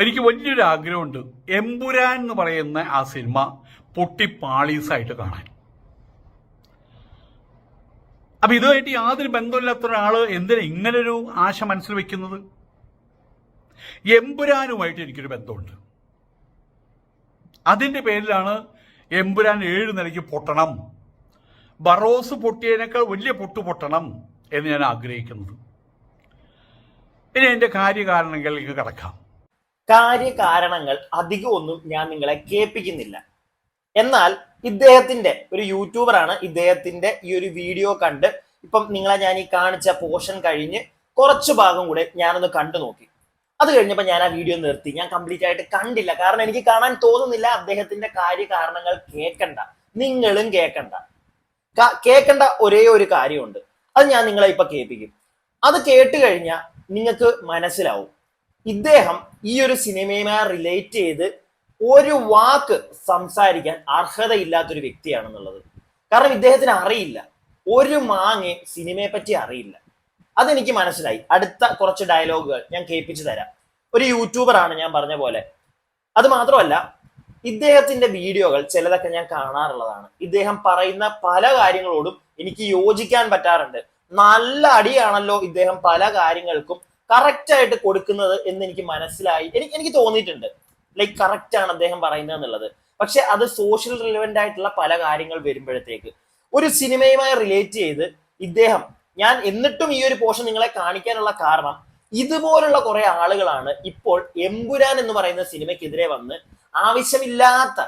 എനിക്ക് വലിയൊരു ആഗ്രഹമുണ്ട്. എമ്പുരാൻ എന്ന് പറയുന്ന ആ സിനിമ പൊട്ടിപ്പാളീസായിട്ട് കാണാൻ. അപ്പൊ ഇതുമായിട്ട് യാതൊരു ബന്ധമില്ലാത്ത ഒരാൾ എന്തിനാ ഇങ്ങനൊരു ആശ മനസ്സിൽ വെക്കുന്നത്? എമ്പുരാനുമായിട്ട് എനിക്കൊരു ബന്ധമുണ്ട്. അതിന്റെ പേരിലാണ് എമ്പുരാൻ ഏഴ് നിലയ്ക്ക് പൊട്ടണം. ബറോസ് പൊട്ടിയതിനേക്കാൾ വലിയ പൊട്ടു പൊട്ടണം എന്ന് ഞാൻ ആഗ്രഹിക്കുന്നത്. ഇനി എന്റെ കാര്യകാരണങ്ങളിലേക്ക് കടക്കാം. കാര്യകാരണങ്ങൾ അധികമൊന്നും ഞാൻ നിങ്ങളെ കേൾപ്പിക്കുന്നില്ല. എന്നാൽ ഇദ്ദേഹത്തിന്റെ ഒരു യൂട്യൂബറാണ് ഇദ്ദേഹത്തിന്റെ ഈ ഒരു വീഡിയോ കണ്ട് ഇപ്പം നിങ്ങളെ ഞാൻ ഈ കാണിച്ച പോർഷൻ കഴിഞ്ഞ് കുറച്ച് ഭാഗം കൂടെ ഞാനൊന്ന് കണ്ടു നോക്കി. അത് കഴിഞ്ഞപ്പോൾ ഞാൻ ആ വീഡിയോ നിർത്തി. ഞാൻ കംപ്ലീറ്റ് ആയിട്ട് കണ്ടില്ല. കാരണം എനിക്ക് കാണാൻ തോന്നുന്നില്ല അദ്ദേഹത്തിന്റെ കാര്യകാരണങ്ങൾ കേൾക്കണ്ട. നിങ്ങളും കേൾക്കണ്ട. കേൾക്കേണ്ട ഒരേ ഒരു കാര്യമുണ്ട്. അത് ഞാൻ നിങ്ങളെ ഇപ്പൊ കേൾപ്പിക്കും. അത് കേട്ട് കഴിഞ്ഞാൽ നിങ്ങൾക്ക് മനസ്സിലാവും. ഇദ്ദേഹം ഈ ഒരു സിനിമയുമായി റിലേറ്റ് ചെയ്ത് ഒരു വാക്ക് സംസാരിക്കാൻ അർഹതയില്ലാത്തൊരു വ്യക്തിയാണെന്നുള്ളത്. കാരണം ഇദ്ദേഹത്തിന് അറിയില്ല. ഒരു മാങ്ങ സിനിമയെ പറ്റി അറിയില്ല. അതെനിക്ക് മനസ്സിലായി. അടുത്ത കുറച്ച് ഡയലോഗുകൾ ഞാൻ കേൾപ്പിച്ചു തരാം. ഒരു യൂട്യൂബറാണ് ഞാൻ പറഞ്ഞ പോലെ. അത് മാത്രമല്ല ഇദ്ദേഹത്തിന്റെ വീഡിയോകൾ ചിലതൊക്കെ ഞാൻ കാണാറുള്ളതാണ്. ഇദ്ദേഹം പറയുന്ന പല കാര്യങ്ങളോടും എനിക്ക് യോജിക്കാൻ പറ്റാറുണ്ട്. നല്ല അടിയാണല്ലോ ഇദ്ദേഹം പല കാര്യങ്ങൾക്കും കറക്റ്റ് ആയിട്ട് കൊടുക്കുന്നത് എന്ന് എനിക്ക് മനസ്സിലായി. എനിക്ക് എനിക്ക് തോന്നിയിട്ടുണ്ട്. ലൈക്ക് കറക്റ്റ് ആണ് അദ്ദേഹം പറയുന്നത് എന്നുള്ളത്. പക്ഷെ അത് സോഷ്യൽ റിലവന്റ് ആയിട്ടുള്ള പല കാര്യങ്ങൾ വരുമ്പോഴത്തേക്ക്. ഒരു സിനിമയുമായി റിലേറ്റ് ചെയ്ത് ഇദ്ദേഹം ഞാൻ എന്നിട്ടും ഈ ഒരു പോഷൻ നിങ്ങളെ കാണിക്കാനുള്ള കാരണം ഇതുപോലുള്ള കുറെ ആളുകളാണ് ഇപ്പോൾ എമ്പുരാൻ എന്ന് പറയുന്ന സിനിമയ്ക്കെതിരെ വന്ന് ആവശ്യമില്ലാത്ത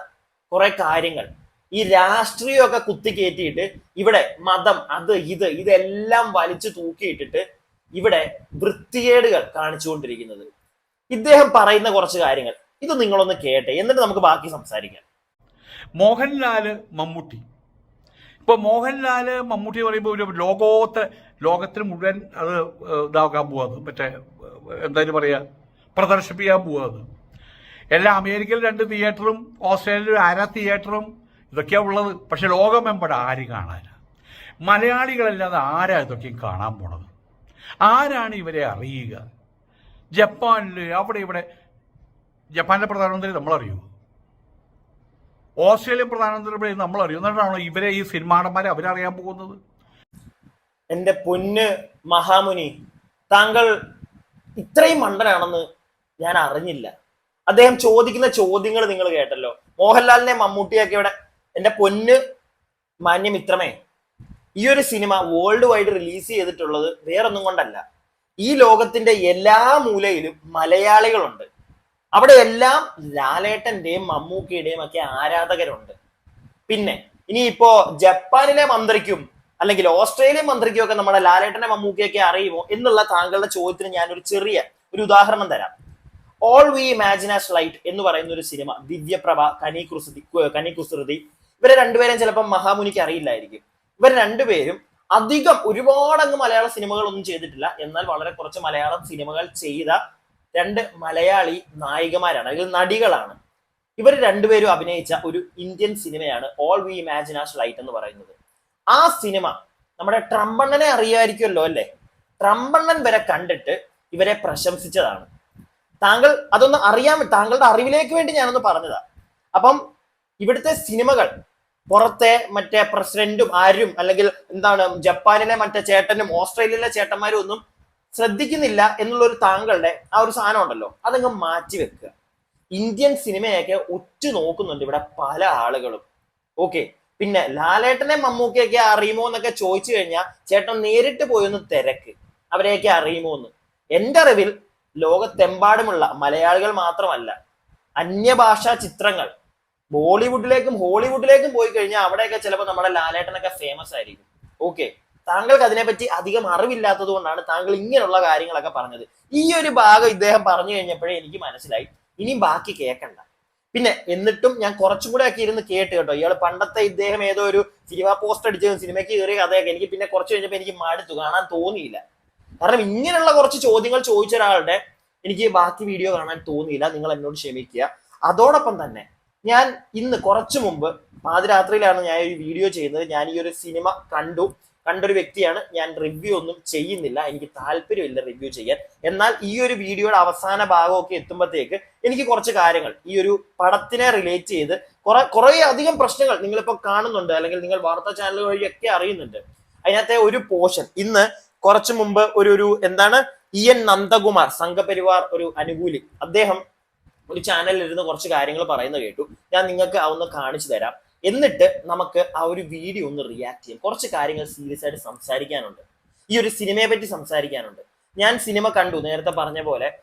കുറെ കാര്യങ്ങൾ. ഈ രാഷ്ട്രീയമൊക്കെ കുത്തിക്കയറ്റിയിട്ട് ഇവിടെ മതം അത് ഇത് ഇതെല്ലാം വലിച്ചു തൂക്കിയിട്ടിട്ട് ഇവിടെ വൃത്തികേടുകൾ കാണിച്ചുകൊണ്ടിരിക്കുന്നത്. ഇദ്ദേഹം പറയുന്ന കുറച്ച് കാര്യങ്ങൾ. ഇത് നിങ്ങളൊന്ന് കേട്ടെ എന്നിട്ട് നമുക്ക് ബാക്കി സംസാരിക്കാം. മോഹൻലാൽ മമ്മൂട്ടി. ഇപ്പോൾ മോഹൻലാൽ മമ്മൂട്ടി പറയുമ്പോൾ ഒരു ലോകോത്തര ലോകത്തിന് മുഴുവൻ അത് ഇതാക്കാൻ പോവാത്. മറ്റേ എന്തായാലും പറയുക പ്രദർശിപ്പിക്കാൻ പോവാത്. എല്ലാ അമേരിക്കയിൽ രണ്ട് തിയേറ്ററും ഓസ്ട്രേലിയയിൽ അര തിയേറ്ററും ഇതൊക്കെയാണ് ഉള്ളത്. പക്ഷെ ലോകമെമ്പട ആരും കാണാനില്ല മലയാളികളല്ലാതെ ആരാ ഇതൊക്കെയും കാണാൻ പോണത്? ആരാണ് ഇവരെ അറിയുക? ജപ്പാനിൽ അവിടെ ഇവിടെ. ജപ്പാനിലെ പ്രധാനമന്ത്രി നമ്മളറിയൂ? ഓസ്ട്രേലിയൻ പ്രധാനമന്ത്രി നമ്മൾ അറിയും എന്നിട്ടാണോ ഇവരെ ഈ സിനിമാടന്മാരെ അവരറിയാൻ പോകുന്നത്? എന്റെ പൊന്ന് മഹാമുനി താങ്കൾ ഇത്രയും മണ്ടനാണെന്ന് ഞാൻ അറിഞ്ഞില്ല. അദ്ദേഹം ചോദിക്കുന്ന ചോദ്യങ്ങൾ നിങ്ങൾ കേട്ടല്ലോ. മോഹൻലാലിനെ മമ്മൂട്ടിയൊക്കെ ഇവിടെ എന്റെ പൊന്ന് മാന്യമിത്രമേ ഈ ഒരു സിനിമ വേൾഡ് വൈഡ് റിലീസ് ചെയ്തിട്ടുള്ളത് വേറൊന്നും കൊണ്ടല്ല. ഈ ലോകത്തിന്റെ എല്ലാ മൂലയിലും മലയാളികളുണ്ട്. അവിടെ എല്ലാം ലാലേട്ടന്റെയും മമ്മൂക്കിയുടെയും ഒക്കെ ആരാധകരുണ്ട്. പിന്നെ ഇനിയിപ്പോ ജപ്പാനിലെ മന്ത്രിക്കും അല്ലെങ്കിൽ ഓസ്ട്രേലിയൻ മന്ത്രിക്കും ഒക്കെ നമ്മുടെ ലാലേട്ടനെ മമ്മൂക്കിയൊക്കെ അറിയുമോ എന്നുള്ള താങ്കളുടെ ചോദ്യത്തിന് ഞാൻ ഒരു ചെറിയ ഒരു ഉദാഹരണം തരാം. All we imagine as light എന്ന് പറയുന്ന ഒരു സിനിമ ദിവ്യപ്രഭ കനി കുസൃതി കനി കുസൃതി ഇവരെ രണ്ടുപേരെയും ചിലപ്പോൾ മഹാമുനിക്ക് അറിയില്ലായിരിക്കും. ഇവർ രണ്ടുപേരും അധികം ഒരുപാടങ്ങ് മലയാള സിനിമകളൊന്നും ചെയ്തിട്ടില്ല. എന്നാൽ വളരെ കുറച്ച് മലയാളം സിനിമകൾ ചെയ്ത രണ്ട് മലയാളി നായികമാരാണ് അല്ലെങ്കിൽ നടികളാണ്. ഇവർ രണ്ടുപേരും അഭിനയിച്ച ഒരു ഇന്ത്യൻ സിനിമയാണ് all we imagine as light എന്ന് പറയുന്നത്. ആ സിനിമ നമ്മുടെ ട്രംബണ്ണനെ അറിയായിരിക്കുമല്ലോ അല്ലേ? ട്രംബണ്ണൻ വരെ കണ്ടിട്ട് ഇവരെ പ്രശംസിച്ചതാണ്. താങ്കൾ അതൊന്ന് അറിയാൻ താങ്കളുടെ അറിവിലേക്ക് വേണ്ടി ഞാനൊന്ന് പറഞ്ഞതാ. അപ്പം ഇവിടുത്തെ സിനിമകൾ പുറത്തെ മറ്റേ പ്രസിഡന്റും ആരും അല്ലെങ്കിൽ എന്താണ് ജപ്പാനിലെ മറ്റേ ചേട്ടനും ഓസ്ട്രേലിയയിലെ ചേട്ടന്മാരും ഒന്നും ശ്രദ്ധിക്കുന്നില്ല എന്നുള്ള ഒരു താങ്കളുടെ ആ ഒരു സാധനം ഉണ്ടല്ലോ. അതങ്ങ് മാറ്റി വെക്കുക. ഇന്ത്യൻ സിനിമയൊക്കെ ഉറ്റു നോക്കുന്നുണ്ട് ഇവിടെ പല ആളുകളും. ഓക്കെ. പിന്നെ ലാലേട്ടനെ മമ്മൂക്കയൊക്കെ അറിയുമോ എന്നൊക്കെ ചോദിച്ചു കഴിഞ്ഞാൽ ചേട്ടൻ നേരിട്ട് പോയൊന്ന് തിരക്ക്. അവരെയൊക്കെ അറിയുമോ എന്ന് എന്റെ അറിവിൽ ലോകത്തെമ്പാടുമുള്ള മലയാളികൾ മാത്രമല്ല അന്യഭാഷാ ചിത്രങ്ങൾ ബോളിവുഡിലേക്കും ഹോളിവുഡിലേക്കും പോയി കഴിഞ്ഞാൽ അവിടെയൊക്കെ ചിലപ്പോൾ നമ്മുടെ ലാലേട്ടനൊക്കെ ഫേമസ് ആയിരിക്കും. ഓക്കെ താങ്കൾക്ക് അതിനെപ്പറ്റി അധികം അറിവില്ലാത്തത് കൊണ്ടാണ് താങ്കൾ ഇങ്ങനെയുള്ള കാര്യങ്ങളൊക്കെ പറഞ്ഞത്. ഈ ഒരു ഭാഗം ഇദ്ദേഹം പറഞ്ഞു കഴിഞ്ഞപ്പോഴേ എനിക്ക് മനസ്സിലായി. ഇനിയും ബാക്കി കേൾക്കണ്ട പിന്നെ എന്നിട്ടും ഞാൻ കുറച്ചും കൂടെ ഒക്കെ ഇരുന്ന് കേട്ട് കേട്ടോ. ഇയാൾ പണ്ടത്തെ ഇദ്ദേഹം ഏതോ ഒരു സിനിമ പോസ്റ്റ് അടിച്ച സിനിമയ്ക്ക് കയറിയ കഥയൊക്കെ എനിക്ക് പിന്നെ കുറച്ച് കഴിഞ്ഞപ്പോൾ എനിക്ക് മടുത്തു. കാണാൻ തോന്നിയില്ല. കാരണം ഇങ്ങനെയുള്ള കുറച്ച് ചോദ്യങ്ങൾ ചോദിച്ച ഒരാളുടെ എനിക്ക് ബാക്കി വീഡിയോ കാണാൻ തോന്നിയില്ല. നിങ്ങൾ എന്നോട് ക്ഷമിക്കുക. അതോടൊപ്പം തന്നെ ഞാൻ ഇന്ന് കുറച്ചു മുമ്പ് പാതിരാത്രിയിലാണ് ഞാൻ ഒരു വീഡിയോ ചെയ്യുന്നത്. ഞാൻ ഈ ഒരു സിനിമ കണ്ടു. കണ്ടൊരു വ്യക്തിയാണ്. ഞാൻ റിവ്യൂ ഒന്നും ചെയ്യുന്നില്ല. എനിക്ക് താല്പര്യമില്ല റിവ്യൂ ചെയ്യാൻ. എന്നാൽ ഈ ഒരു വീഡിയോയുടെ അവസാന ഭാഗമൊക്കെ എത്തുമ്പോഴത്തേക്ക് എനിക്ക് കുറച്ച് കാര്യങ്ങൾ ഈ ഒരു പടത്തിനെ റിലേറ്റ് ചെയ്ത് കുറെ കുറെ അധികം പ്രശ്നങ്ങൾ നിങ്ങളിപ്പോൾ കാണുന്നുണ്ട്. അല്ലെങ്കിൽ നിങ്ങൾ വാർത്താ ചാനൽ വഴിയൊക്കെ അറിയുന്നുണ്ട്. അതിനകത്തെ ഒരു പോർഷൻ ഇന്ന് കുറച്ചു മുമ്പ് ഒരു ഒരു എന്താണ്? ഇ എൻ നന്ദകുമാർ സംഘപരിവാർ ഒരു അനുകൂലി. അദ്ദേഹം ഒരു ചാനലിൽ ഇരുന്ന് കുറച്ച് കാര്യങ്ങൾ പറയുന്നത് കേട്ടു. ഞാൻ നിങ്ങൾക്ക് അതൊന്ന് കാണിച്ചു തരാം. എന്നിട്ട് നമുക്ക് ആ ഒരു വീഡിയോ ഒന്ന് റിയാക്ട് ചെയ്യാം. കുറച്ച് കാര്യങ്ങൾ സീരിയസ് ആയിട്ട് സംസാരിക്കാനുണ്ട്. ഈ ഒരു സിനിമയെ പറ്റി സംസാരിക്കാനുണ്ട്. ഞാൻ സിനിമ കണ്ടു നേരത്തെ പറഞ്ഞ പോലെ.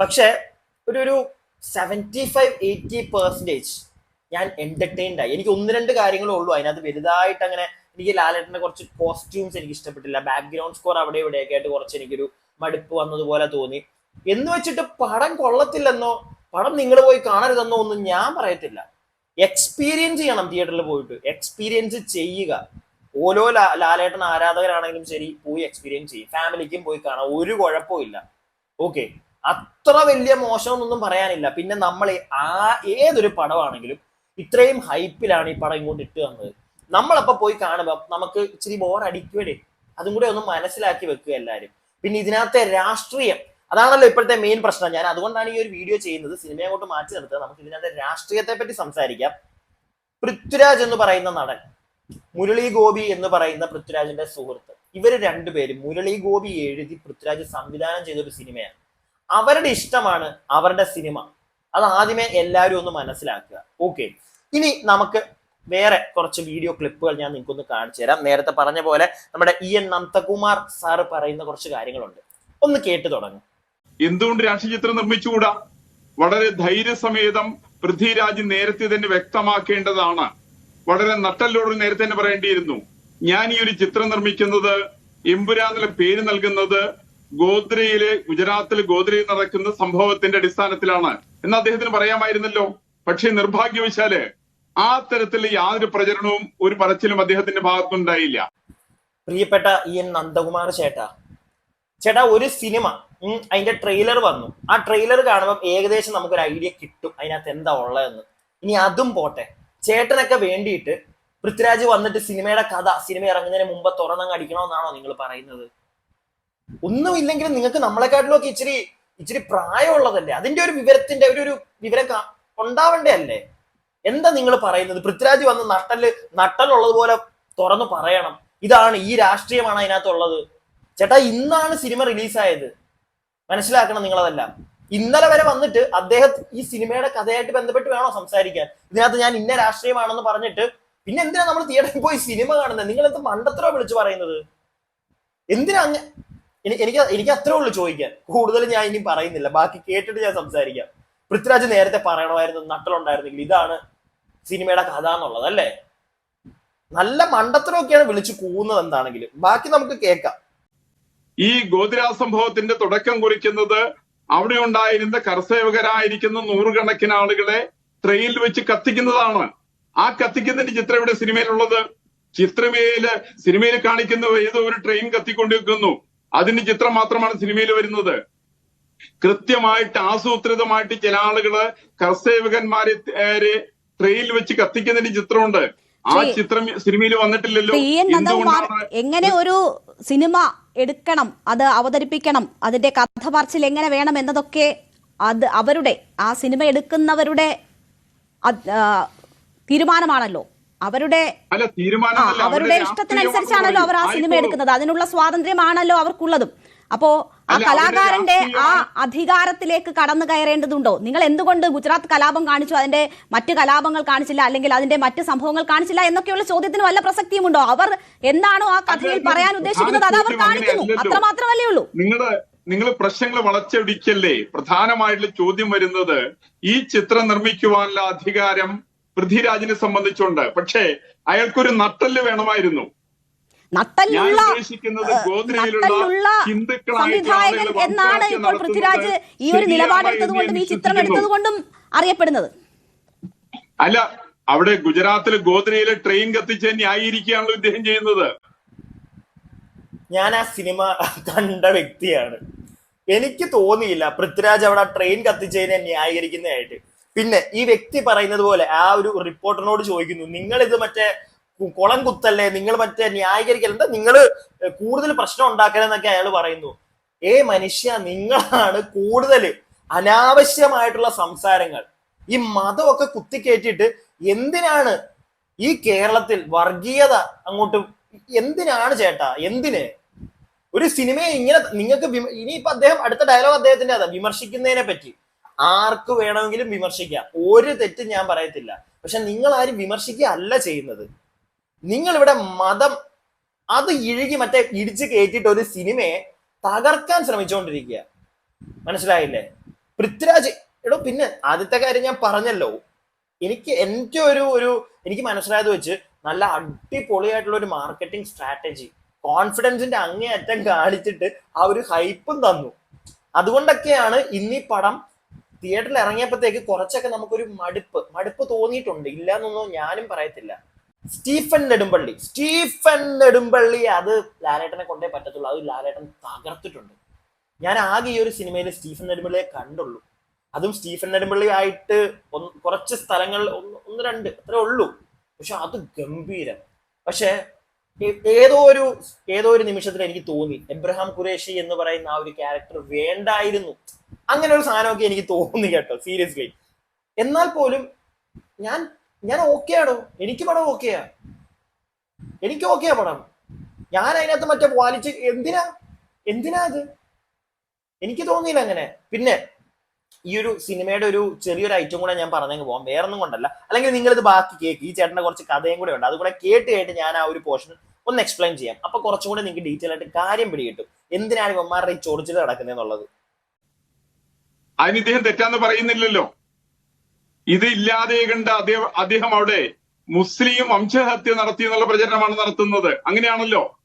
പക്ഷെ ഒരു ഒരു സെവന്റി ഫൈവ് എയ്റ്റി പെർസെന്റേജ് ഞാൻ എന്റർടൈൻഡ് ആയി. എനിക്ക് ഒന്ന് രണ്ട് കാര്യങ്ങളേ ഉള്ളൂ. അതിനകത്ത് വലുതായിട്ട് അങ്ങനെ എനിക്ക് ലാലേട്ടന്റെ കുറച്ച് കോസ്റ്റ്യൂംസ് എനിക്ക് ഇഷ്ടപ്പെട്ടില്ല. ബാക്ക്ഗ്രൗണ്ട് സ്കോർ അവിടെ ഇവിടെയൊക്കെ ആയിട്ട് കുറച്ച് എനിക്കൊരു മടുപ്പ് വന്നതുപോലെ തോന്നി. എന്ന് വെച്ചിട്ട് പടം കൊള്ളത്തില്ലെന്നോ? പടം നിങ്ങൾ പോയി കാണരുതെന്നോ ഒന്നും ഞാൻ പറയത്തില്ല. എക്സ്പീരിയൻസ് ചെയ്യണം തിയേറ്ററിൽ പോയിട്ട്. എക്സ്പീരിയൻസ് ചെയ്യുക. ഓരോ ലാലേട്ടൻ ആരാധകരാണെങ്കിലും ശരി പോയി എക്സ്പീരിയൻസ് ചെയ്യും. ഫാമിലിക്കും പോയി കാണാം. ഒരു കുഴപ്പമില്ല ഓക്കെ അത്ര വലിയ മോശമെന്നൊന്നും പറയാനില്ല. പിന്നെ നമ്മൾ ആ ഏതൊരു പടമാണെങ്കിലും ഇത്രയും ഹൈപ്പിലാണ് ഈ പടം ഇങ്ങോട്ട് ഇട്ട് തന്നത്. നമ്മളപ്പോ പോയി കാണുമ്പോൾ നമുക്ക് ഇച്ചിരി ബോർ അടിക്കുവേ അതും കൂടെ ഒന്ന് മനസ്സിലാക്കി വെക്കുക എല്ലാവരും പിന്നെ ഇതിനകത്തെ രാഷ്ട്രീയം. അതാണല്ലോ ഇപ്പോഴത്തെ മെയിൻ പ്രശ്നം. ഞാൻ അതുകൊണ്ടാണ് ഈ ഒരു വീഡിയോ ചെയ്യുന്നത്. സിനിമയെ അങ്ങോട്ട് മാറ്റി നിർത്തുക. നമുക്ക് ഇതിനകത്ത് രാഷ്ട്രീയത്തെ പറ്റി സംസാരിക്കാം. പൃഥ്വിരാജ് എന്ന് പറയുന്ന നടൻ മുരളി ഗോപി എന്ന് പറയുന്ന പൃഥ്വിരാജിന്റെ സുഹൃത്ത്. ഇവർ രണ്ടുപേരും മുരളി ഗോപി എഴുതി പൃഥ്വിരാജ് സംവിധാനം ചെയ്ത ഒരു സിനിമയാണ്. അവരുടെ ഇഷ്ടമാണ് അവരുടെ സിനിമ. അത് ആദ്യമേ എല്ലാവരും ഒന്ന് മനസ്സിലാക്കുക. ഓക്കെ ഇനി നമുക്ക് വേറെ കുറച്ച് വീഡിയോ ക്ലിപ്പുകൾ ഞാൻ നിങ്ങൾക്കൊന്ന് കാണിച്ചു തരാം. നേരത്തെ പറഞ്ഞ പോലെ നമ്മുടെ ഇ എൻ നന്ദകുമാർ സാറ് പറയുന്ന കുറച്ച് കാര്യങ്ങളുണ്ട്. ഒന്ന് കേട്ടു തുടങ്ങും. എന്തുകൊണ്ട് രാഷ്ട്രീയ ചിത്രം നിർമ്മിച്ചുകൂടാ? വളരെ ധൈര്യസമേതം പൃഥ്വിരാജ് നേരത്തെ തന്നെ വ്യക്തമാക്കേണ്ടതാണ്. വളരെ നട്ടല്ലോട് നേരത്തെ തന്നെ പറയേണ്ടിയിരുന്നു. ഞാൻ ഈ ഒരു ചിത്രം നിർമ്മിക്കുന്നത് എമ്പുരാന്നിലെ പേര് നൽകുന്നത് ഗോദ്രയിലെ ഗുജറാത്തിൽ ഗോദ്രയിൽ നടക്കുന്ന സംഭവത്തിന്റെ അടിസ്ഥാനത്തിലാണ്. എന്ന് അദ്ദേഹത്തിന് പറയാമായിരുന്നല്ലോ. പക്ഷേ നിർഭാഗ്യവശാൽ ആ തരത്തിൽ യാതൊരു പ്രചരണവും ഒരു പറച്ചിലും അദ്ദേഹത്തിന്റെ ഭാഗത്തുണ്ടായില്ല പ്രിയപ്പെട്ട ഇ എൻ നന്ദകുമാർ ചേട്ടാ. ചേട്ടാ ഒരു സിനിമ അതിന്റെ ട്രെയിലർ വന്നു. ആ ട്രെയിലർ കാണുമ്പോൾ ഏകദേശം നമുക്കൊരു ഐഡിയ കിട്ടും. അതിനകത്ത് എന്താ ഉള്ളതെന്ന്. ഇനി അതും പോട്ടെ. ചേട്ടനൊക്കെ വേണ്ടിയിട്ട് പൃഥ്വിരാജ് വന്നിട്ട് സിനിമയുടെ കഥ സിനിമ ഇറങ്ങുന്നതിന് മുമ്പ് തുറന്നങ്ങ് അടിക്കണമെന്നാണോ നിങ്ങൾ പറയുന്നത്? ഒന്നുമില്ലെങ്കിലും നിങ്ങൾക്ക് നമ്മളെക്കാട്ടിലും ഒക്കെ ഇച്ചിരി ഇച്ചിരി പ്രായമുള്ളതല്ലേ? അതിന്റെ ഒരു വിവരത്തിന്റെ ഒരു ഒരു വിവരം ഉണ്ടാവണ്ടേ അല്ലേ എന്താ നിങ്ങൾ പറയുന്നത്? പൃഥ്വിരാജ് വന്ന് നട്ടൽ നട്ടലുള്ളതുപോലെ തുറന്നു പറയണം. ഇതാണ് ഈ രാഷ്ട്രീയമാണ് അതിനകത്തുള്ളത്. ചേട്ടാ ഇന്നാണ് സിനിമ റിലീസായത് മനസ്സിലാക്കണം നിങ്ങളതെല്ലാം. ഇന്നലെ വരെ വന്നിട്ട് അദ്ദേഹം ഈ സിനിമയുടെ കഥയായിട്ട് ബന്ധപ്പെട്ട് വേണോ സംസാരിക്കാൻ? ഇതിനകത്ത് ഞാൻ ഇന്ന രാഷ്ട്രീയമാണെന്ന് പറഞ്ഞിട്ട് പിന്നെ എന്തിനാ നമ്മൾ തിയേറ്ററിൽ പോയി സിനിമ കാണുന്നത്? നിങ്ങൾ എന്ത് മണ്ടത്തരോ വിളിച്ചു പറയുന്നത്? എന്തിനാ എനിക്ക് എനിക്ക് അത്രേ ഉള്ളൂ ചോദിക്കാൻ. കൂടുതൽ ഞാൻ ഇനി പറയുന്നില്ല. ബാക്കി കേട്ടിട്ട് ഞാൻ സംസാരിക്കാം. പൃഥ്വിരാജ് നേരത്തെ പറയണമായിരുന്നു നട്ടലുണ്ടായിരുന്നെങ്കിൽ ഇതാണ് സിനിമയുടെ കഥ എന്നുള്ളത് അല്ലേ? നല്ല മണ്ടത്തരമൊക്കെയാണ് വിളിച്ചു കൂവുന്നത് എന്താണെങ്കിലും. ബാക്കി നമുക്ക് കേൾക്കാം. ഈ ഗോദ്ര സംഭവത്തിന്റെ തുടക്കം കുറിക്കുന്നത് അവിടെ ഉണ്ടായിരുന്ന കർസേവകരായിരിക്കുന്ന നൂറുകണക്കിന് ആളുകളെ ട്രെയിനിൽ വെച്ച് കത്തിക്കുന്നതാണ്. ആ കത്തിക്കുന്നതിന്റെ ചിത്രം ഇവിടെ സിനിമയിലുള്ളത്? ചിത്രമേൽ സിനിമയിൽ കാണിക്കുന്ന ഏതോ ഒരു ട്രെയിൻ കത്തിക്കൊണ്ടിരിക്കുന്നു. അതിന്റെ ചിത്രം മാത്രമാണ് സിനിമയിൽ വരുന്നത്. കൃത്യമായിട്ട് ആസൂത്രിതമായിട്ട് ചില ആളുകൾ കർസേവകന്മാരെ ട്രെയിനിൽ വെച്ച് കത്തിക്കുന്നതിന്റെ ചിത്രമുണ്ട്. ആ ചിത്രം സിനിമയിൽ വന്നിട്ടില്ലല്ലോ. എങ്ങനെ ഒരു സിനിമ എടുക്കണം അത് അവതരിപ്പിക്കണം അതിന്റെ കഥ പറച്ചിൽ എങ്ങനെ വേണം എന്നതൊക്കെ അത് അവരുടെ ആ സിനിമ എടുക്കുന്നവരുടെ തീരുമാനമാണല്ലോ. അവരുടെ അവരുടെ ഇഷ്ടത്തിനനുസരിച്ചാണല്ലോ അവർ ആ സിനിമ എടുക്കുന്നത്. അതിനുള്ള സ്വാതന്ത്ര്യമാണല്ലോ അവർക്കുള്ളതും. അപ്പോ ആ കലാകാരന്റെ ആ അധികാരത്തിലേക്ക് കടന്നു കയറേണ്ടതുണ്ടോ? നിങ്ങൾ എന്തുകൊണ്ട് ഗുജറാത്ത് കലാപം കാണിച്ചു? അതിന്റെ മറ്റ് കലാപങ്ങൾ കാണിച്ചില്ല അല്ലെങ്കിൽ അതിന്റെ മറ്റ് സംഭവങ്ങൾ കാണിച്ചില്ല എന്നൊക്കെയുള്ള ചോദ്യത്തിന് വല്ല പ്രസക്തിയുമുണ്ടോ? അവർ എന്താണോ ആ കഥയിൽ പറയാൻ ഉദ്ദേശിക്കുന്നത്? അത് അവർ കാണിക്കുന്നു. അത്രമാത്രമല്ലേ അത്ര മാത്രമല്ലേ ഉള്ളൂ. നിങ്ങളുടെ നിങ്ങൾ പ്രശ്നങ്ങൾ വളച്ചൊടിക്കല്ലേ? പ്രധാനമായിട്ടുള്ള ചോദ്യം വരുന്നത് ഈ ചിത്രം നിർമ്മിക്കുവാനുള്ള അധികാരം പൃഥ്വിരാജിനെ സംബന്ധിച്ചുണ്ട്. പക്ഷേ അയാൾക്കൊരു നട്ടൽ വേണമായിരുന്നു. നട്ടലുള്ള നട്ടലുള്ള സംവിധായകൻ എന്നാണ് ഇപ്പോൾ പൃഥ്വിരാജ് ഈ ഒരു നിലപാടെടുത്തതുകൊണ്ടും നിലപാടെടുത്തത് കൊണ്ടും ഈ ചിത്രം എടുത്തതുകൊണ്ടും എടുത്തത് കൊണ്ടും അറിയപ്പെടുന്നത്. അല്ല അവിടെ ഗുജറാത്തിലെ ഗോദ്രയിലെ ട്രെയിൻ കത്തിച്ച് ന്യായീകരിക്കുകയാണല്ലോ ഇദ്ദേഹം ചെയ്യുന്നത്. ഞാൻ ആ സിനിമ കണ്ട വ്യക്തിയാണ്. എനിക്ക് തോന്നിയില്ല പൃഥ്വിരാജ് അവിടെ ട്രെയിൻ കത്തിച്ചതിനെ ന്യായീകരിക്കുന്നതായിട്ട്. പിന്നെ ഈ വ്യക്തി പറയുന്നത് പോലെ ആ ഒരു റിപ്പോർട്ടറിനോട് ചോദിക്കുന്നു നിങ്ങൾ ഇത് മറ്റേ കുളം കുത്തല്ലേ? നിങ്ങൾ മറ്റേ ന്യായീകരിക്കൽ എന്താ നിങ്ങൾ കൂടുതൽ പ്രശ്നം ഉണ്ടാക്കലെന്നൊക്കെ അയാൾ പറയുന്നു. ഏ മനുഷ്യ നിങ്ങളാണ് കൂടുതൽ അനാവശ്യമായിട്ടുള്ള സംസാരങ്ങൾ. ഈ മതമൊക്കെ കുത്തിക്കയറ്റിയിട്ട് എന്തിനാണ് ഈ കേരളത്തിൽ വർഗീയത അങ്ങോട്ട് എന്തിനാണ് ചേട്ടാ? എന്തിന്? ഒരു സിനിമയെ ഇങ്ങനെ നിങ്ങൾക്ക് ഇനിയിപ്പോ അദ്ദേഹം അടുത്ത ഡയലോഗ് അദ്ദേഹത്തിന്റെ അതാ വിമർശിക്കുന്നതിനെ പറ്റി. ആർക്ക് വേണമെങ്കിലും വിമർശിക്കാം. ഒരു തെറ്റും ഞാൻ പറയത്തില്ല. പക്ഷെ നിങ്ങൾ ആരും വിമർശിക്കുക അല്ല ചെയ്യുന്നത്. നിങ്ങൾ ഇവിടെ മതം അത് ഇഴുകി മറ്റേ ഇടിച്ച് കയറ്റിയിട്ട് ഒരു സിനിമയെ തകർക്കാൻ ശ്രമിച്ചുകൊണ്ടിരിക്കുക മനസ്സിലായില്ലേ? പൃഥ്വിരാജ് എടോ പിന്നെ ആദ്യത്തെ കാര്യം ഞാൻ പറഞ്ഞല്ലോ. എനിക്ക് എന്റെ ഒരു ഒരു എനിക്ക് മനസ്സിലായത് വെച്ച് നല്ല അടിപൊളിയായിട്ടുള്ള ഒരു മാർക്കറ്റിംഗ് സ്ട്രാറ്റജി കോൺഫിഡൻസിന്റെ അങ്ങേയറ്റം കാണിച്ചിട്ട് ആ ഒരു ഹൈപ്പും തന്നു. അതുകൊണ്ടൊക്കെയാണ് ഇന്നീ പടം തിയേറ്ററിൽ ഇറങ്ങിയപ്പോഴത്തേക്ക് കുറച്ചൊക്കെ നമുക്കൊരു മടുപ്പ് മടുപ്പ് തോന്നിയിട്ടുണ്ട്. ഇല്ല എന്നൊന്നും ഞാനും പറയത്തില്ല. സ്റ്റീഫൻ നെടുമ്പള്ളി. സ്റ്റീഫൻ നെടുമ്പള്ളി അത് ലാലേട്ടനെ കൊണ്ടേ പറ്റത്തുള്ളൂ. അത് ലാലേട്ടൻ തകർത്തിട്ടുണ്ട്. ഞാൻ ആകെ ഈ ഒരു സിനിമയിൽ സ്റ്റീഫൻ നെടുമ്പള്ളിയെ കണ്ടുള്ളൂ. അതും സ്റ്റീഫൻ നെടുമ്പള്ളി ആയിട്ട് കുറച്ച് സ്ഥലങ്ങൾ ഒന്ന് രണ്ട് അത്രേ ഉള്ളൂ. പക്ഷെ അത് ഗംഭീരം. പക്ഷെ ഏതോ ഒരു ഏതോ ഒരു നിമിഷത്തിൽ എനിക്ക് തോന്നി. എബ്രഹാം ഖുറേഷി എന്ന് പറയുന്ന ആ ഒരു ക്യാരക്ടർ വേണ്ടായിരുന്നു. അങ്ങനെ ഒരു സാധനമൊക്കെ എനിക്ക് തോന്നി കേട്ടോ സീരിയസ്ലി. എന്നാൽ പോലും ഞാൻ ഞാൻ ഓക്കെ ആണോ? എനിക്ക് പടം ഓക്കെയാ എനിക്ക് ഓക്കെയാ പടം. ഞാൻ അതിനകത്ത് മറ്റേ വാലിച്ച് എന്തിനാ? എന്തിനാ അത്? എനിക്ക് തോന്നിയില്ല അങ്ങനെ. പിന്നെ ഈ ഒരു സിനിമയുടെ ഒരു ചെറിയൊരു ഐറ്റം കൂടെ ഞാൻ പറഞ്ഞെങ്കിൽ പോകാം വേറെ ഒന്നും കൊണ്ടല്ല. അല്ലെങ്കിൽ നിങ്ങൾ ഇത് ബാക്കി കേക്ക്. ഈ ചേട്ടന്റെ കുറച്ച് കഥയും കൂടെ ഉണ്ട്. അതുകൂടെ കേട്ട് കേട്ട് ഞാൻ ആ ഒരു പോർഷൻ ഒന്ന് എക്സ്പ്ലെയിൻ ചെയ്യാം. അപ്പൊ കുറച്ചും കൂടെ നിങ്ങൾക്ക് ഡീറ്റെയിൽ ആയിട്ട് കാര്യം പിടികിട്ടും. എന്തിനാണ് ഇവന്മാരുടെ ഈ ചൊറിച്ചിൽ നടക്കുന്നതെന്നുള്ളത് അതിന് ഇദ്ദേഹം തെറ്റാന്ന് പറയുന്നില്ലല്ലോ. ഇത് ഇല്ലാതെ കണ്ട് അദ്ദേഹം അദ്ദേഹം അവിടെ മുസ്ലിം വംശഹത്യ നടത്തി എന്നുള്ള പ്രചരണമാണ് നടത്തുന്നത്. അങ്ങനെയാണല്ലോ?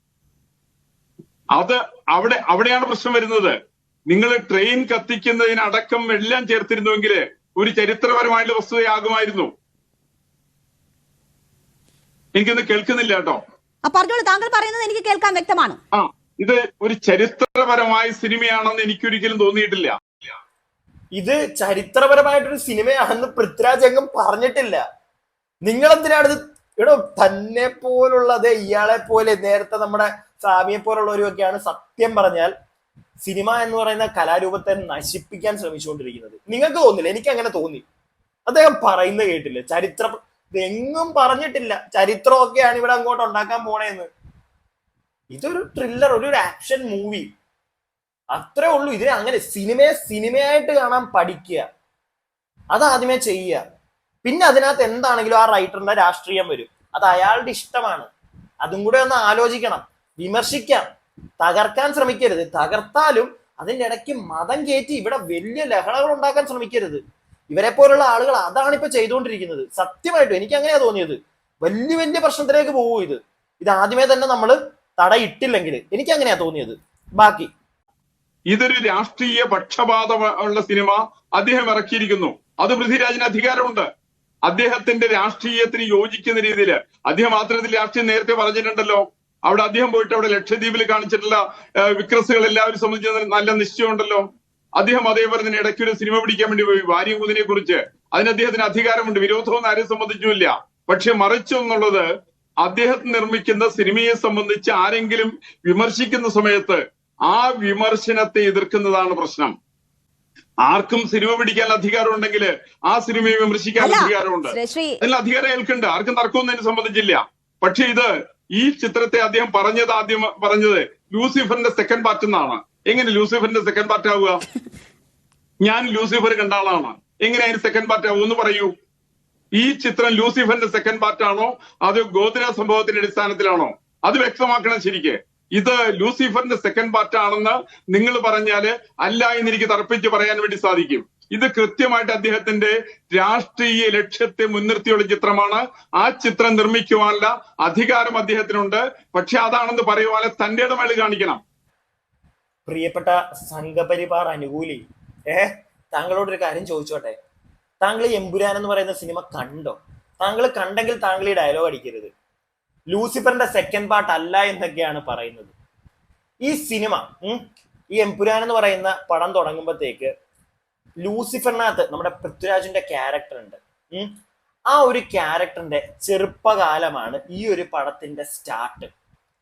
അത് അവിടെ അവിടെയാണ് പ്രശ്നം വരുന്നത്. നിങ്ങൾ ട്രെയിൻ കത്തിക്കുന്നതിനടക്കം എല്ലാം ചേർത്തിരുന്നുവെങ്കിൽ ഒരു ചരിത്രപരമായിട്ടുള്ള വസ്തുതയാകുമായിരുന്നു. എനിക്കൊന്ന് കേൾക്കുന്നില്ല കേട്ടോ. പറഞ്ഞോളൂ. താങ്കൾ പറയുന്നത് എനിക്ക് കേൾക്കാൻ വ്യക്തമാണ്. ആ ഇത് ഒരു ചരിത്രപരമായ സിനിമയാണെന്ന് എനിക്കൊരിക്കലും തോന്നിയിട്ടില്ല. ഇത് ചരിത്രപരമായിട്ടൊരു സിനിമയാണെന്ന് പൃഥ്വിരാജ് എങ്ങും പറഞ്ഞിട്ടില്ല. നിങ്ങൾ എന്തിനാണ് ഇത് എടോ തന്നെ പോലുള്ളത് ഇയാളെ പോലെ നേരത്തെ നമ്മുടെ സ്വാമിയെ പോലുള്ളവരുമൊക്കെയാണ് സത്യം പറഞ്ഞാൽ സിനിമ എന്ന് പറയുന്ന കലാരൂപത്തെ നശിപ്പിക്കാൻ ശ്രമിച്ചുകൊണ്ടിരിക്കുന്നത്. നിങ്ങൾക്ക് തോന്നില്ല? എനിക്ക് അങ്ങനെ തോന്നി. അദ്ദേഹം പറയുന്നത് കേട്ടില്ല? ചരിത്ര ഇതെങ്ങും പറഞ്ഞിട്ടില്ല. ചരിത്രമൊക്കെയാണ് ഇവിടെ അങ്ങോട്ട് ഉണ്ടാക്കാൻ പോണേന്ന്. ഇതൊരു ട്രില്ലർ ഒരു ആക്ഷൻ മൂവി അത്രേ ഉള്ളൂ. ഇതിനെ അങ്ങനെ സിനിമയെ സിനിമയായിട്ട് കാണാൻ പഠിക്കുക. അത് ആദ്യമേ ചെയ്യുക. പിന്നെ അതിനകത്ത് എന്താണെങ്കിലും ആ റൈറ്ററിന്റെ രാഷ്ട്രീയം വരും. അത് അയാളുടെ ഇഷ്ടമാണ്. അതും കൂടെ ഒന്ന് ആലോചിക്കണം. വിമർശിക്കാം. തകർക്കാൻ ശ്രമിക്കരുത്. തകർത്താലും അതിന്റെ ഇടയ്ക്ക് മതം കയറ്റി ഇവിടെ വലിയ ലഹളകൾ ഉണ്ടാക്കാൻ ശ്രമിക്കരുത്. ഇവരെ പോലുള്ള ആളുകൾ അതാണ് ഇപ്പൊ ചെയ്തുകൊണ്ടിരിക്കുന്നത്. സത്യമായിട്ടും എനിക്ക് അങ്ങനെയാ തോന്നിയത്. വലിയ വലിയ പ്രശ്നത്തിലേക്ക് പോകും ഇത്. ഇത് ആദ്യമേ തന്നെ നമ്മൾ തടയിട്ടില്ലെങ്കിൽ എനിക്ക് അങ്ങനെയാ തോന്നിയത്. ബാക്കി. ഇതൊരു രാഷ്ട്രീയ പക്ഷപാതമുള്ള സിനിമ. അദ്ദേഹം ഇറക്കിയിരിക്കുന്നു. അത് പൃഥ്വിരാജിന് അധികാരമുണ്ട്. അദ്ദേഹത്തിന്റെ രാഷ്ട്രീയത്തിന് യോജിക്കുന്ന രീതിയിൽ. അദ്ദേഹം മാത്രത്തിൽ രാഷ്ട്രീയം നേരത്തെ പറഞ്ഞിട്ടുണ്ടല്ലോ. അവിടെ അദ്ദേഹം പോയിട്ട് അവിടെ ലക്ഷദ്വീപിൽ കാണിച്ചിട്ടുള്ള വിക്രസുകൾ എല്ലാവരും സംബന്ധിച്ച് നല്ല നിശ്ചയമുണ്ടല്ലോ. അദ്ദേഹം അതേപോലെ തന്നെ ഇടയ്ക്ക് ഒരു സിനിമ പിടിക്കാൻ വേണ്ടി പോയി. ഭാര്യയും കുതിനെ കുറിച്ച്. അതിന് അദ്ദേഹത്തിന് അധികാരമുണ്ട്. വിരോധമൊന്നും ആരെയും സംബന്ധിച്ചുമില്ല. പക്ഷെ മറിച്ചു എന്നുള്ളത് അദ്ദേഹം നിർമ്മിക്കുന്ന സിനിമയെ സംബന്ധിച്ച് ആരെങ്കിലും വിമർശിക്കുന്ന സമയത്ത് ആ വിമർശനത്തെ എതിർക്കുന്നതാണ് പ്രശ്നം. ആർക്കും സിനിമ പിടിക്കാൻ അധികാരം ഉണ്ടെങ്കിൽ ആ സിനിമയെ വിമർശിക്കാൻ അധികാരമുണ്ട്. അതിൽ അധികാരം ഏൽക്കുന്നുണ്ട് ആർക്കും തർക്കമൊന്നും അതിനെ സംബന്ധിച്ചില്ല. പക്ഷെ ഇത് ഈ ചിത്രത്തെ അദ്ദേഹം പറഞ്ഞത് ആദ്യം പറഞ്ഞത് ലൂസിഫറിന്റെ സെക്കൻഡ് പാർട്ട് എന്നാണ് എങ്ങനെ ലൂസിഫറിന്റെ സെക്കൻഡ് പാർട്ട് ആവുക? ഞാൻ ലൂസിഫർ കണ്ട ആളാണ്. എങ്ങനെ അതിന് സെക്കൻഡ് പാർട്ട് ആവും എന്ന് പറയൂ. ഈ ചിത്രം ലൂസിഫറിന്റെ സെക്കൻഡ് പാർട്ട് ആണോ? അത് ഗോത്ര സംഭവത്തിന്റെ അടിസ്ഥാനത്തിലാണോ? അത് വ്യക്തമാക്കണം ശരിക്ക്. ഇത് ലൂസിഫറിന്റെ സെക്കൻഡ് പാർട്ട് ആണെന്ന് നിങ്ങൾ പറഞ്ഞാൽ അല്ല എന്ന് എനിക്ക് തർപ്പിച്ച് പറയാൻ വേണ്ടി സാധിക്കും. ഇത് കൃത്യമായിട്ട് അദ്ദേഹത്തിന്റെ രാഷ്ട്രീയ ലക്ഷ്യത്തെ മുൻനിർത്തിയുള്ള ചിത്രമാണ്. ആ ചിത്രം നിർമ്മിക്കുവാനുള്ള അധികാരം അദ്ദേഹത്തിനുണ്ട്. പക്ഷെ അതാണെന്ന് പറയുവാനെ തന്റെ ഇടമേൾ കാണിക്കണം. പ്രിയപ്പെട്ട സംഘപരിവാർ അനുകൂലി ഏ താങ്കളോട് ഒരു കാര്യം ചോദിച്ചോട്ടെ? താങ്കൾ എമ്പുരാൻ എന്ന് പറയുന്ന സിനിമ കണ്ടോ? താങ്കൾ കണ്ടെങ്കിൽ താങ്കൾ ഈ ഡയലോഗ് അടിക്കരുത്. ലൂസിഫറിന്റെ സെക്കൻഡ് പാർട്ട് അല്ല എന്നൊക്കെയാണ് പറയുന്നത്. ഈ സിനിമ ഈ എംപുരാൻ എന്ന് പറയുന്ന പടം തുടങ്ങുമ്പോഴത്തേക്ക് ലൂസിഫറിനകത്ത് നമ്മുടെ പൃഥ്വിരാജിന്റെ ക്യാരക്ടർ ഉണ്ട്. ആ ഒരു ക്യാരക്ടറിന്റെ ചെറുപ്പകാലമാണ് ഈ ഒരു പടത്തിന്റെ സ്റ്റാർട്ട്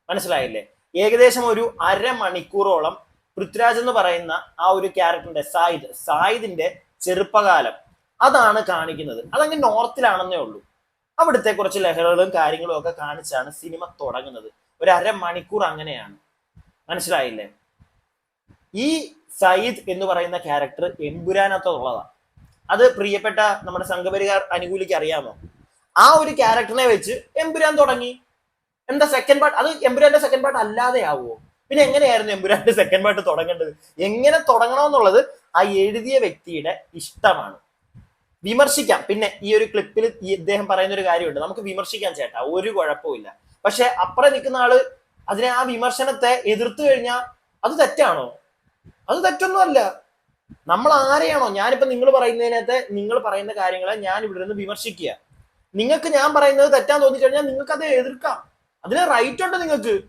മനസ്സിലായില്ലേ? ഏകദേശം ഒരു അരമണിക്കൂറോളം പൃഥ്വിരാജ് എന്ന് പറയുന്ന ആ ഒരു ക്യാരക്ടറിന്റെ സായിദ് സായിദിന്റെ ചെറുപ്പകാലം. അതാണ് കാണിക്കുന്നത്. അതങ്ങ് നോർത്തിലാണെന്നേ ഉള്ളൂ. അവിടുത്തെ കുറച്ച് ലഹളകളും കാര്യങ്ങളും ഒക്കെ കാണിച്ചാണ് സിനിമ തുടങ്ങുന്നത്. ഒരു അരമണിക്കൂർ അങ്ങനെയാണ്. മനസ്സിലായില്ലേ? ഈ സയ്യിദ് എന്ന് പറയുന്ന ക്യാരക്ടർ എമ്പുരാനത്തുള്ളതാണ് അത് പ്രിയപ്പെട്ട നമ്മുടെ സംഘപരികാർ അനുകൂലിക്ക് അറിയാമോ? ആ ഒരു ക്യാരക്ടറിനെ വെച്ച് എമ്പുരാൻ തുടങ്ങി. എന്താ സെക്കൻഡ് പാർട്ട് അത് എമ്പുരാന്റെ സെക്കൻഡ് പാർട്ട് അല്ലാതെ ആവുമോ പിന്നെ എങ്ങനെയായിരുന്നു എമ്പുരാന്റെ സെക്കൻഡ് പാർട്ട് തുടങ്ങേണ്ടത്? എങ്ങനെ തുടങ്ങണമെന്നുള്ളത് ആ എഴുതിയ വ്യക്തിയുടെ ഇഷ്ടമാണ്. വിമർശിക്കാം. പിന്നെ ഈ ഒരു ക്ലിപ്പിൽ ഈ ഇദ്ദേഹം പറയുന്ന ഒരു കാര്യമുണ്ട്. നമുക്ക് വിമർശിക്കാൻ ചേട്ടാ. ഒരു കുഴപ്പമില്ല പക്ഷെ അപ്പുറം നിൽക്കുന്ന ആൾ അതിനെ ആ വിമർശനത്തെ എതിർത്തു കഴിഞ്ഞാൽ അത് തെറ്റാണോ? അത് തെറ്റൊന്നുമല്ല നമ്മൾ ആരെയാണോ? ഞാനിപ്പോ നിങ്ങൾ പറയുന്നതിനകത്ത് നിങ്ങൾ പറയുന്ന കാര്യങ്ങളെ ഞാൻ ഇവിടെ നിന്ന് വിമർശിക്കുക. നിങ്ങൾക്ക് ഞാൻ പറയുന്നത് തെറ്റാൻ തോന്നിക്കഴിഞ്ഞാൽ നിങ്ങൾക്ക് അത് എതിർക്കാം. അതിന് റൈറ്റ് ഉണ്ട് നിങ്ങൾക്ക്.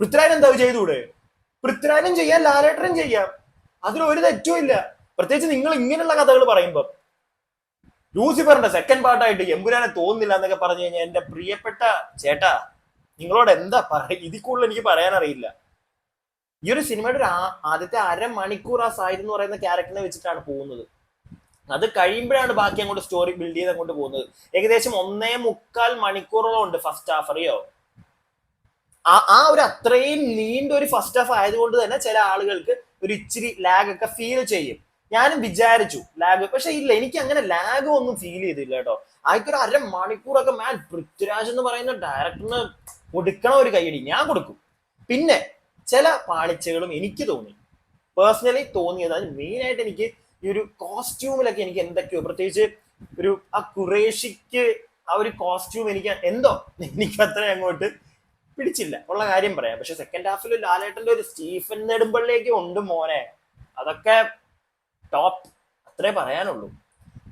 പൃഥ്വിരാജൻ എന്താ ചെയ്തുകൂടെ പൃഥ്വിരാജനും ചെയ്യാം ലാലേട്ടനും ചെയ്യാം. അതിൽ ഒരു തെറ്റും ഇല്ല. പ്രത്യേകിച്ച് നിങ്ങൾ ഇങ്ങനെയുള്ള കഥകൾ പറയുമ്പോൾ ലൂസിഫറിന്റെ സെക്കൻഡ് പാർട്ടായിട്ട് എമ്പുരാനെ തോന്നുന്നില്ല എന്നൊക്കെ പറഞ്ഞു കഴിഞ്ഞാൽ എന്റെ പ്രിയപ്പെട്ട ചേട്ടാ നിങ്ങളോട് എന്താ പറയ ഇതിൽ കൂടുതൽ എനിക്ക് പറയാനറിയില്ല ഈ ഒരു സിനിമയുടെ ഒരു ആദ്യത്തെ അരമണിക്കൂർ ആ സായിദ് എന്ന് പറയുന്ന ക്യാരക്ടറിനെ വെച്ചിട്ടാണ് പോകുന്നത്. അത് കഴിയുമ്പോഴാണ് ബാക്കി അങ്ങോട്ട് സ്റ്റോറി ബിൽഡ് ചെയ്ത് അങ്ങോട്ട് പോകുന്നത്. ഏകദേശം ഒന്നേ മുക്കാൽ മണിക്കൂറോളം ഉണ്ട് ഫസ്റ്റ് ഹാഫ് അറിയോ? ആ ആ ഒരു അത്രയും നീണ്ട ഒരു ഫസ്റ്റ് ഹാഫ് ആയതുകൊണ്ട് തന്നെ ചില ആളുകൾക്ക് ഒരു ഇച്ചിരി ലാഗ് ഒക്കെ ഫീൽ ചെയ്യും. ഞാനും വിചാരിച്ചു ലാഗ് പക്ഷെ ഇല്ല എനിക്ക് അങ്ങനെ ലാഗ് ഒന്നും ഫീൽ ചെയ്തില്ല കേട്ടോ. ആയിക്കൊരു അര മണിക്കൂറൊക്കെ മാൻ പൃഥ്വിരാജ് എന്ന് പറയുന്ന ഡയറക്ടറിന് കൊടുക്കണ ഒരു കൈയടി ഞാൻ കൊടുക്കും. പിന്നെ ചില പാളിച്ചകളും എനിക്ക് തോന്നി. പേഴ്സണലി തോന്നിയത് അതിന് മെയിൻ ആയിട്ട് എനിക്ക് ഈ ഒരു കോസ്റ്റ്യൂമിലൊക്കെ എനിക്ക് എന്തൊക്കെയോ പ്രത്യേകിച്ച് ഒരു ആ കുറേഷിക്ക് ആ ഒരു കോസ്റ്റ്യൂം എനിക്ക് എന്തോ എനിക്ക് അത്ര അങ്ങോട്ട് പിടിച്ചില്ല. ഉള്ള കാര്യം പറയാം. പക്ഷെ സെക്കൻഡ് ഹാഫിൽ ലാലേട്ടന്റെ ഒരു സ്റ്റീഫൻ നെടുമ്പള്ളിയൊക്കെ ഉണ്ട് മോനെ. അതൊക്കെ ടോപ്പ് അത്രേ പറയാനുള്ളൂ.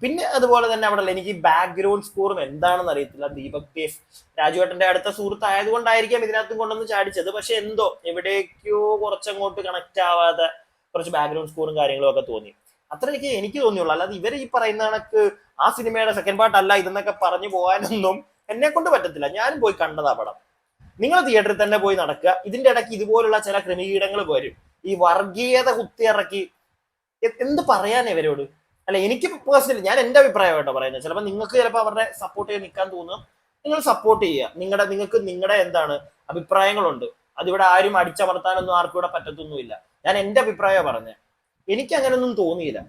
പിന്നെ അതുപോലെ തന്നെ അവിടെ എനിക്ക് ബാക്ക്ഗ്രൗണ്ട് സ്കോറും എന്താണെന്ന് അറിയത്തില്ല. ദീപക് കേസ് രാജുവേട്ടന്റെ അടുത്ത സുഹൃത്ത് ആയതുകൊണ്ടായിരിക്കാം ഇതിനകത്തും കൊണ്ടുവന്ന് ചാടിച്ചത്. പക്ഷെ എന്തോ എവിടേക്കോ കുറച്ചങ്ങോട്ട് കണക്ട് ആവാതെ കുറച്ച് ബാക്ക്ഗ്രൗണ്ട് സ്കോറും കാര്യങ്ങളും ഒക്കെ തോന്നി. അത്രയൊക്കെ എനിക്ക് തോന്നിയുള്ളൂ. അല്ലാതെ ഇവർ ഈ പറയുന്ന കണക്ക് ആ സിനിമയുടെ സെക്കൻഡ് പാർട്ട് അല്ല ഇതെന്നൊക്കെ പറഞ്ഞു പോകാനൊന്നും എന്നെ കൊണ്ട് പറ്റത്തില്ല. ഞാനും പോയി കണ്ടതാ പടം. നിങ്ങൾ തിയേറ്ററിൽ തന്നെ പോയി നടക്കുക. ഇതിന്റെ ഇടയ്ക്ക് ഇതുപോലുള്ള ചില ക്രമീകരണങ്ങൾ വരും. ഈ വർഗീയത കുത്തിയിറക്കി എന്ത് പറയാൻ ഇവരോട്? അല്ല എനിക്ക് പേഴ്സണലി ഞാൻ എന്റെ അഭിപ്രായം കേട്ടോ പറയുന്നത്. ചിലപ്പോൾ നിങ്ങൾക്ക് ചിലപ്പോൾ അവരുടെ സപ്പോർട്ട് ചെയ്യാൻ നിൽക്കാൻ തോന്നും. നിങ്ങൾ സപ്പോർട്ട് ചെയ്യുക. നിങ്ങളുടെ നിങ്ങൾക്ക് നിങ്ങളുടെ എന്താണ് അഭിപ്രായങ്ങളുണ്ട്. അതിവിടെ ആരും അടിച്ചമർത്താനൊന്നും ആർക്കും ഇവിടെ പറ്റത്തൊന്നുമില്ല. ഞാൻ എന്റെ അഭിപ്രായം പറഞ്ഞത്. എനിക്ക് അങ്ങനെയൊന്നും തോന്നിയില്ല.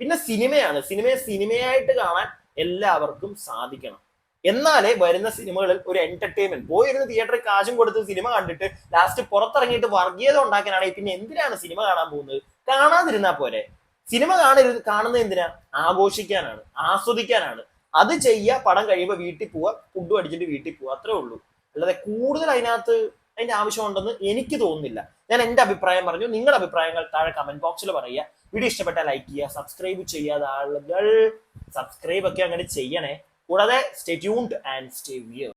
പിന്നെ സിനിമയാണ്. സിനിമയെ സിനിമയായിട്ട് കാണാൻ എല്ലാവർക്കും സാധിക്കണം. എന്നാലേ വരുന്ന സിനിമകളിൽ ഒരു എന്റർടൈൻമെന്റ് പോയിരുന്ന് തിയേറ്ററിൽ കാശും കൊടുത്ത് സിനിമ കണ്ടിട്ട് ലാസ്റ്റ് പുറത്തിറങ്ങിയിട്ട് വർഗീയത ഉണ്ടാക്കാനാണെങ്കിൽ പിന്നെ എന്തിനാണ് സിനിമ കാണാൻ പോകുന്നത്? കാണാതിരുന്നാൽ പോരെ. സിനിമ കാണരുത് കാണുന്നത് എന്തിനാ? ആഘോഷിക്കാനാണ് ആസ്വദിക്കാനാണ്. അത് ചെയ്യുക പടം കഴിയുമ്പോൾ വീട്ടിൽ പോവുക ഫുഡ് അടിച്ചിട്ട് വീട്ടിൽ പോവുക അത്രേ ഉള്ളൂ. അല്ലാതെ കൂടുതൽ അതിനകത്ത് അതിന്റെ ആവശ്യമുണ്ടെന്ന് എനിക്ക് തോന്നുന്നില്ല. ഞാൻ എന്റെ അഭിപ്രായം പറഞ്ഞു. നിങ്ങളുടെ അഭിപ്രായങ്ങൾ താഴെ കമന്റ് ബോക്സിൽ പറയുക. വീഡിയോ ഇഷ്ടപ്പെട്ടാൽ ലൈക്ക് ചെയ്യുക സബ്സ്ക്രൈബ് ചെയ്യാതെ ആളുകൾ സബ്സ്ക്രൈബ് ഒക്കെ അങ്ങനെ ചെയ്യണേ. കൂടാതെ stay tuned and stay where